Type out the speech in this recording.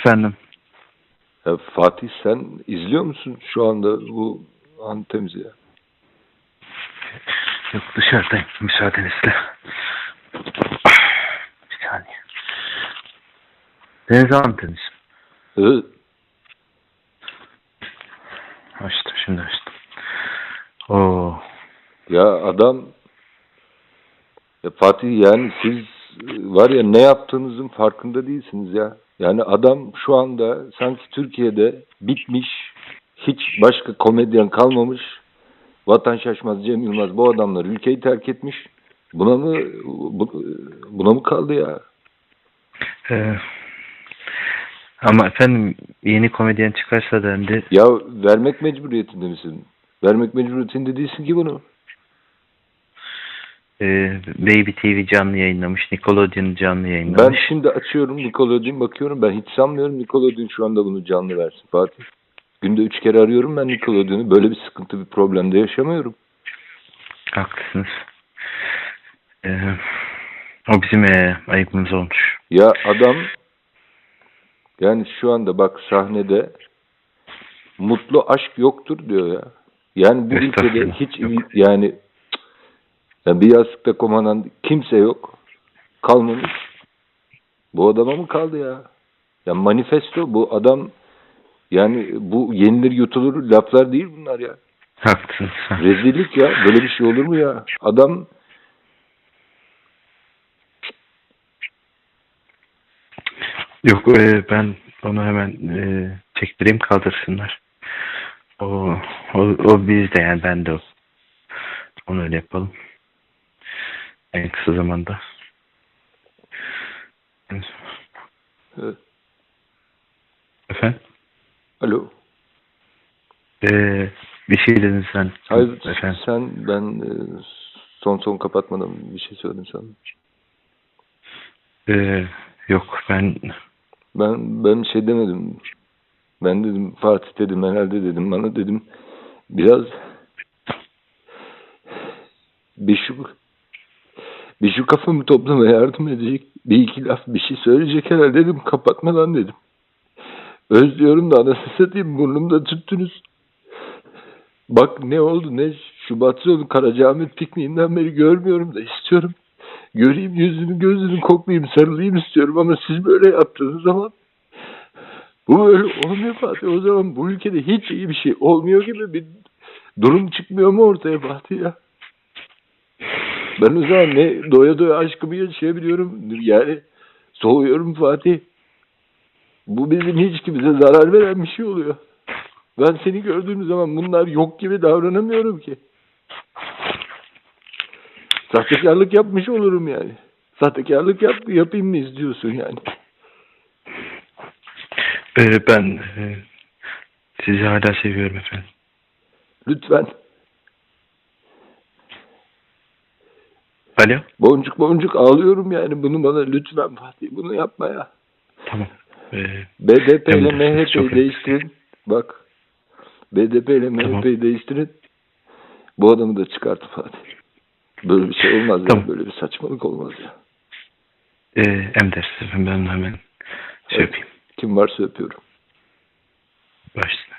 Efendim. Ya Fatih sen izliyor musun şu anda bu antemizi ya? Yok dışarıdayım müsaadenizle. Bir saniye. Deniz anteniz. Evet. Açtım şimdi açtım. Oo. Ya adam ya Fatih yani siz var ya ne yaptığınızın farkında değilsiniz ya. Yani adam şu anda sanki Türkiye'de bitmiş, hiç başka komedyen kalmamış. Vatan Şaşmaz, Cem Yılmaz bu adamlar ülkeyi terk etmiş. Buna mı bu- buna mı kaldı ya? Ee, ama efendim yeni komedyen çıkarsa dendi. Ya vermek mecburiyetinde misin? Vermek mecburiyetinde değilsin ki bunu. E, Baby TV canlı yayınlamış. Nickelodeon canlı Ben yayınlamış. şimdi açıyorum Nickelodeon bakıyorum. Ben hiç sanmıyorum Nickelodeon şu anda bunu canlı versin Fatih. Günde üç kere arıyorum ben Nickelodeon'u. Böyle bir sıkıntı bir problemde yaşamıyorum. Haklısınız. Ee, o bizim e, ayıbımız olmuş. Ya adam yani şu anda bak sahnede mutlu aşk yoktur diyor ya. Yani bu ülkede hiç yani, yani bir yastıkta komanan kimse yok. Kalmamış. Bu adama mı kaldı ya? Ya manifesto bu adam yani bu yenilir yutulur laflar değil bunlar ya. Haklısınız. Rezillik ya. Böyle bir şey olur mu ya? Adam Yok e, ben onu hemen e, çektireyim kaldırsınlar. O, o, o bizde yani ben de o. Onu öyle yapalım. En kısa zamanda. Evet. Efendim? alo. E, bir şey dedin sen. Hayır Efendim? sen ben e, son son kapatmadan bir şey söyledim sana. E, yok ben Ben ben şey demedim. Ben dedim Fatih dedim herhalde dedim bana dedim biraz bir şu bir şu kafamı toplamaya yardım edecek bir iki laf bir şey söyleyecek herhalde dedim kapatmadan dedim. Özlüyorum da anasını satayım burnumda tuttunuz. Bak ne oldu ne Şubat sonu Karacaahmet pikniğinden beri görmüyorum da istiyorum. Göreyim yüzünü gözünü koklayayım sarılayım istiyorum ama siz böyle yaptığınız zaman bu böyle olmuyor Fatih. O zaman bu ülkede hiç iyi bir şey olmuyor gibi bir durum çıkmıyor mu ortaya Fatih ya? Ben o zaman ne doya doya aşkımı yaşayabiliyorum. Yani soğuyorum Fatih. Bu bizim hiç kimse zarar veren bir şey oluyor. Ben seni gördüğüm zaman bunlar yok gibi davranamıyorum ki. Sahtekarlık yapmış olurum yani. Sahtekarlık yap, yapayım mı istiyorsun yani? e, ben e, sizi hala seviyorum efendim. Lütfen. Alo? Boncuk boncuk ağlıyorum yani. Bunu bana lütfen Fatih. Bunu yapma ya. Tamam. E, BDP ile çok MHP'yi değiştirin. Bak. BDP ile Tamam. MHP'yi değiştirin. Bu adamı da çıkartın Fatih. Böyle bir şey olmaz Tamam. ya. Böyle bir saçmalık olmaz ya. e, emredersiniz efendim ben hemen şey Evet. yapayım. Kim varsa öpüyorum. Başlayın.